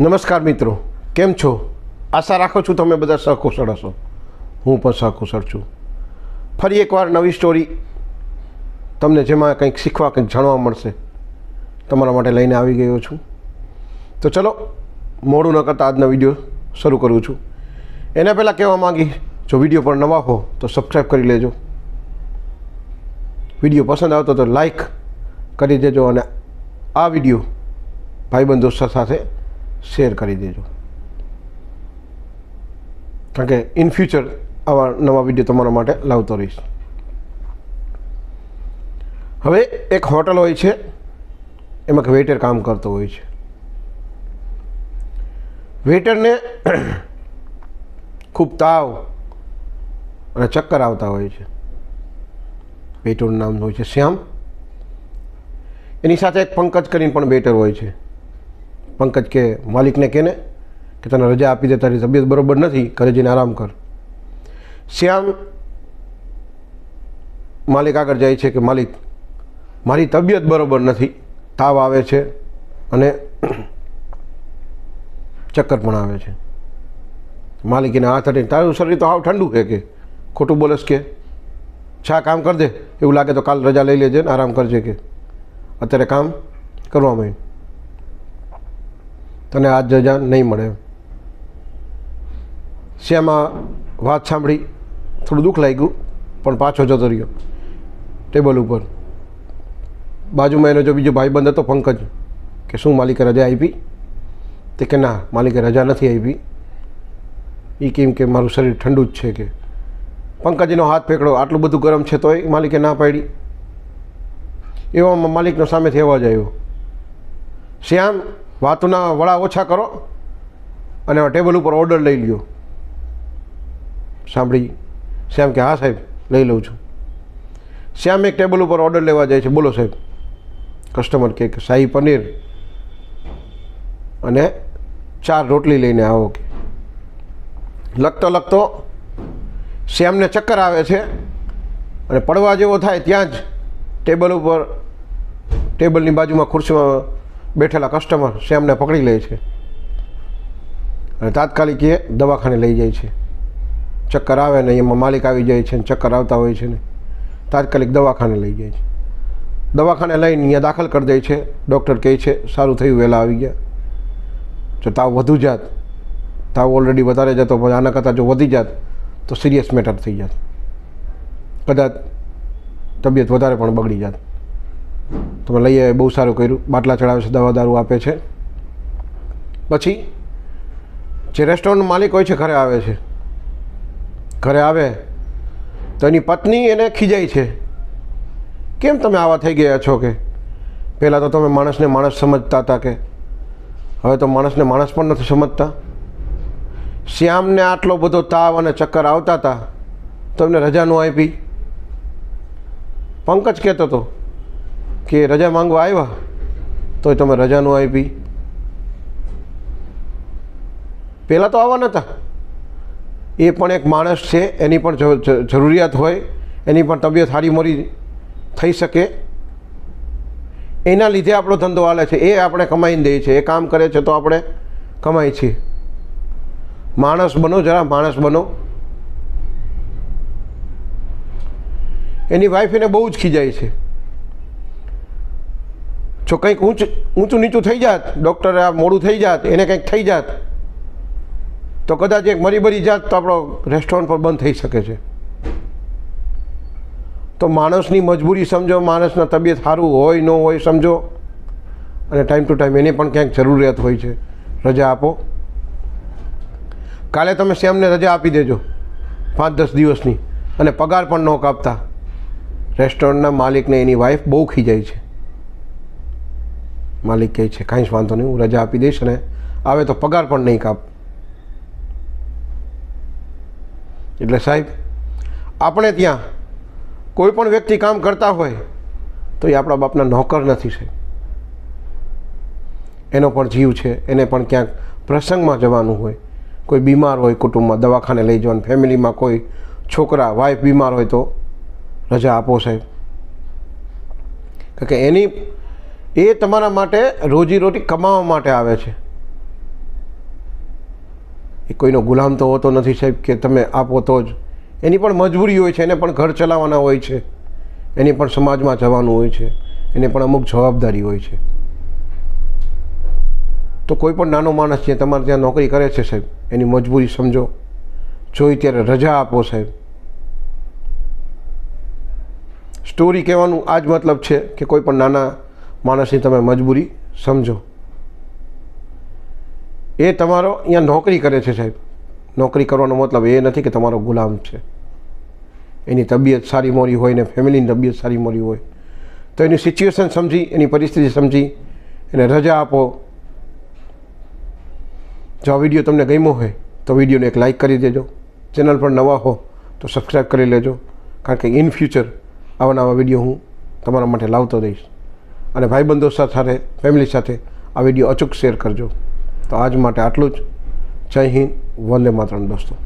નમસ્કાર મિત્રો, કેમ છો? આશા રાખું છું તમે બધા સહકુશળ હશો. હું પણ સહકુશળ છું. ફરી એકવાર નવી સ્ટોરી તમને જેમાં કંઈક શીખવા, કંઈક જાણવા મળશે. તમારા માટે લઈને આવી ગયો છું. તો ચલો, મોડું ન કરતાં આજનો વીડિયો શરૂ કરું છું. એના પહેલાં કહેવા માંગી જો વીડિયો પર નવા હો, તો સબસ્ક્રાઈબ કરી લેજો. વીડિયો પસંદ આવતો તો લાઈક કરી દેજો અને આ વીડિયો ભાઈબંધો સાથે શેર કરી દેજો. કારણ કે ઇન ફ્યુચર આવા નવા વીડિયો તમારા માટે લાવતો રહીશ. હવે એક હોટલ હોય છે, એમાં વેઇટર કામ કરતો હોય છે. વેઇટરને ખૂબ તાવ અને ચક્કર આવતા હોય છે. વેઇટરનું નામ હોય છે શ્યામ. એની સાથે એક પંકજ કરીને પણ વેટર હોય છે. પંકજ કે, માલિકને કહે ને કે તને રજા આપી દે, તારી તબિયત બરોબર નથી, ઘરે જઈને આરામ કર. શ્યામ માલિક આગળ જાય છે કે, માલિક, મારી તબિયત બરોબર નથી, તાવ આવે છે અને ચક્કર પણ આવે છે. માલિકીને હાથ હટીને તારું શરીર તો હાવ ઠંડુ છે કે, ખોટું બોલસ કે. છા, કામ કર દે, એવું લાગે તો કાલ રજા લઈ લેજે ને આરામ કરજે કે. અત્યારે કામ કરવા માંડ તને આજ રજા નહીં મળે. શ્યામાં વાત સાંભળી થોડું દુઃખ લાગ્યું, પણ પાછો જતો રહ્યો ટેબલ ઉપર. બાજુમાં એનો જો બીજો ભાઈબંધ હતો, પંકજ, કે શું માલિકે રજા આપી? તે કે ના, માલિકે રજા નથી આપી. એ કેમ કે મારું શરીર ઠંડુ જ છે કે. પંકજનો હાથ ફેંકડો, આટલું બધું ગરમ છે તોય માલિકે ના પાડી. એવામાં માલિકનો સામેથી અવાજ આવ્યો. શ્યામ વાતોના વડા ઓછા કરો અને ટેબલ ઉપર ઓર્ડર લઈ લ્યો. સાંભળી, શ્યામ કે, હા, સાહેબ, લઈ લઉં છું. શ્યામ એક ટેબલ ઉપર ઓર્ડર લેવા જાય છે. બોલો, સાહેબ. કસ્ટમર કે, શાહી પનીર અને ચાર રોટલી લઈને આવો કે. લખતો લખતો શ્યામને ચક્કર આવે છે અને પડવા જેવો થાય ત્યાં જ ટેબલ ઉપર, ટેબલની બાજુમાં ખુરશીમાં બેઠેલા કસ્ટમર શ્યામને પકડી લે છે. અને તાત્કાલિક એ દવાખાને લઈ જાય છે. ચક્કર આવે ને એમાં માલિક આવી જાય છે ને ચક્કર આવતા હોય છે ને તાત્કાલિક દવાખાને લઈ જાય છે. દવાખાને લઈને અહીંયા દાખલ કરી દે છે. ડૉક્ટર કહે છે, સારું થયું, વહેલા આવી ગયા. જો તાવ વધુ જાત, તાવ ઓલરેડી વધારે જતો પણ આના કરતાં જો વધી જાત, તો સિરિયસ મેટર થઈ જાત. કદાચ તબિયત વધારે પણ બગડી જાત. તમે લઈ આવે બહુ સારું કર્યું. બાટલા ચડાવે છે દવા દારૂ આપે છે. પછી, જે રેસ્ટોરન્ટ માલિક હોય છે, ઘરે આવે છે. ઘરે આવે, તો એની પત્ની એને ખીજાય છે. કેમ તમે આવા થઈ ગયા છો કે? પહેલાં તો તમે માણસને માણસ સમજતા હતા કે? હવે તો માણસને માણસ પણ નથી સમજતા. શ્યામને આટલો બધો તાવ અને ચક્કર આવતા હતા, તો એમને રજા ન આપી. પંકજ કહેતો હતો કે રજા માંગવા આવ્યા? તોય તમે રજા ન આપી. પહેલાં તો આવવા નહોતા એ પણ એક માણસ છે, એની પણ જરૂરિયાત હોય, એની પણ તબિયત સારી મોરી થઈ શકે. એના લીધે આપણો ધંધો હાલે છે. એ આપણે કમાઈને દઈએ છીએ એ કામ કરે છે તો આપણે કમાઈ છીએ. માણસ બનો, જરા માણસ બનો. એની વાઈફ એને બહુ જ ખીજાય છે. જો કંઈક ઊંચ, ઊંચું નીચું થઈ જાત ડૉક્ટરે આ મોડું થઈ જાત, એને કંઈક થઈ જાત, તો કદાચ એક મરી બરી જાત તો આપણો રેસ્ટોરન્ટ પણ બંધ થઈ શકે છે. તો માણસની મજબૂરી સમજો, માણસના તબિયત સારું હોય, ન હોય સમજો. અને ટાઈમ ટુ ટાઈમ એની પણ ક્યાંક જરૂરિયાત હોય છે. રજા આપો. કાલે તમે સેમને રજા આપી દેજો. પાંચ દસ દિવસની. અને પગાર પણ ન કાપતા. રેસ્ટોરન્ટના માલિકને એની વાઈફ બહુ ખીજાય છે. માલિક કહે છે, કાંઈ જ વાંધો નહીં, હું રજા આપી દઈશ અને આવે તો પગાર પણ નહીં કાપ. એટલે સાહેબ, આપણે ત્યાં કોઈ પણ વ્યક્તિ કામ કરતા હોય તો એ આપણા બાપના નોકર નથી સાહેબ. એનો પણ જીવ છે, એને પણ ક્યાંક પ્રસંગમાં જવાનું હોય, કોઈ બીમાર હોય કુટુંબમાં, દવાખાને લઈ જવાનું, ફેમિલીમાં કોઈ છોકરા, વાઈફ બીમાર હોય તો રજા આપો સાહેબ. કારણ કે એની એ તમારા માટે રોજીરોટી કમાવા માટે આવે છે. એ કોઈનો ગુલામ તો હોતો નથી સાહેબ, કે તમે આપો તો જ. એની પણ મજબૂરી હોય છે, એને પણ ઘર ચલાવવાના હોય છે. એની પણ સમાજમાં જવાનું હોય છે. એને પણ અમુક જવાબદારી હોય છે. તો કોઈ પણ નાનો માણસ જે તમારે ત્યાં નોકરી કરે છે સાહેબ, એની મજબૂરી સમજો. જોઈ ત્યારે રજા આપો સાહેબ. સ્ટોરી કહેવાનું આ જ મતલબ છે કે કોઈ પણ નાના માણસની તમે મજબૂરી સમજો. એ તમારો અહીંયા નોકરી કરે છે સાહેબ. નોકરી કરવાનો મતલબ એ નથી કે તમારો ગુલામ છે. એની તબિયત સારી મોરી હોય ને ફેમિલીની તબિયત સારી મોરી હોય. તો એની સિચ્યુએશન સમજી, એની પરિસ્થિતિ સમજી, એને રજા આપો. જો આ વીડિયો તમને ગમ્યો હોય, તો વિડીયોને એક લાઇક કરી દેજો. ચેનલ પર નવા હો, તો સબસ્ક્રાઈબ કરી લેજો. કારણ કે ઇન ફ્યુચર આવા નવા વીડિયો હું તમારા માટે લાવતો રહીશ. અને ભાઈબંધો સાથે ફેમિલી સાથે આ વીડિયો અચૂક શેર કરજો. તો આજ માટે આટલું જ. જય હિન્દ, વંદે માતરમ દોસ્તો.